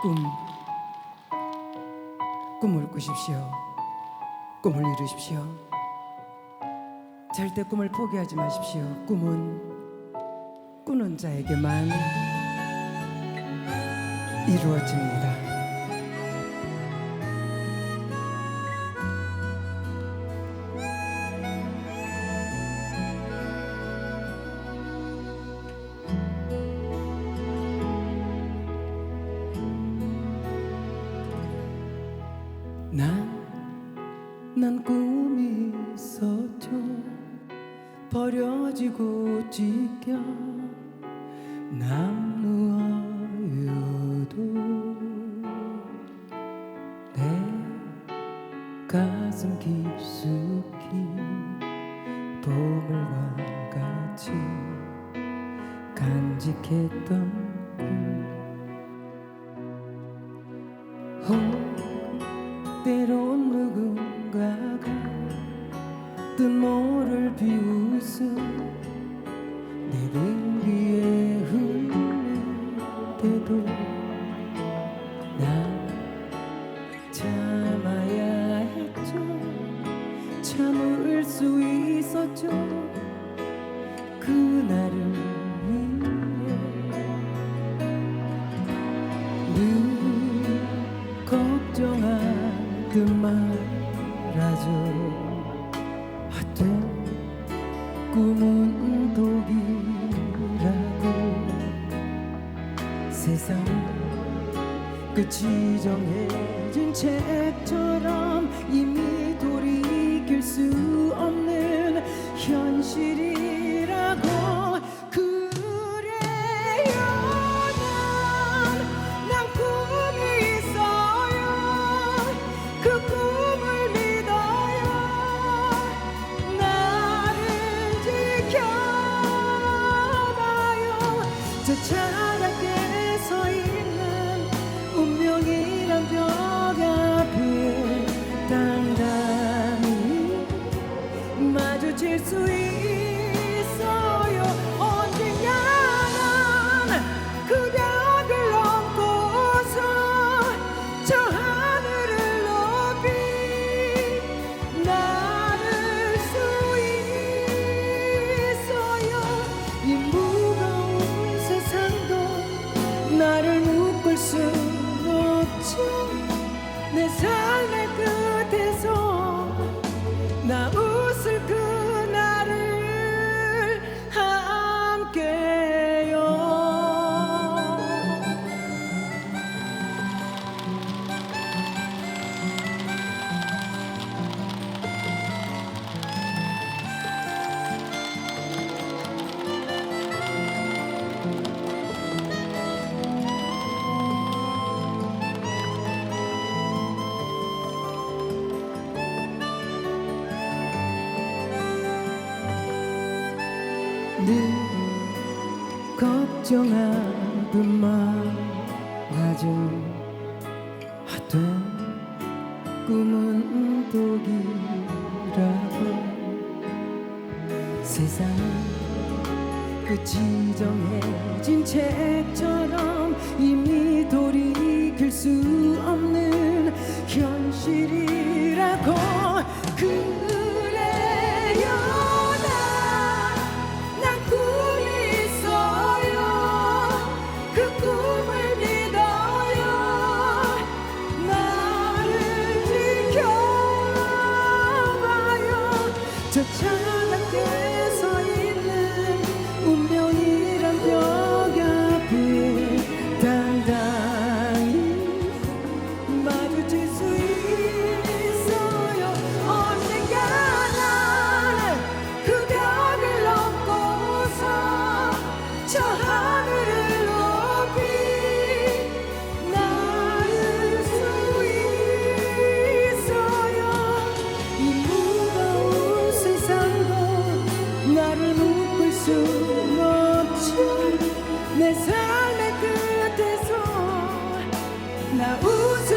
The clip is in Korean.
꿈. 꿈을 꾸십시오. 꿈을 이루십시오. 절대 꿈을 포기하지 마십시오. 꿈은 꾸는 자에게만 이루어집니다 난, 난 꿈이 있었죠 버려지고 찢겨 남누어요도 내 가슴 깊숙이 보물과 같이 간직했던 때론 누군가가 뜬모를 비웃음 내등 위에 흘릴 때도 난 참아야 했죠. 참을 수 있었죠 끝이 정해진 책처럼 이미 돌이킬 수 없는 현실이라고 그래요. 난, 난 꿈이 있어요. 그 꿈을 믿어요. 나를 지켜봐요 나를 늘 걱정하듯 말하죠 헛된 꿈은 독이라고. 세상은 끝이 정해진 책처럼 이미 돌이킬 수 없는 현실이라고 不再。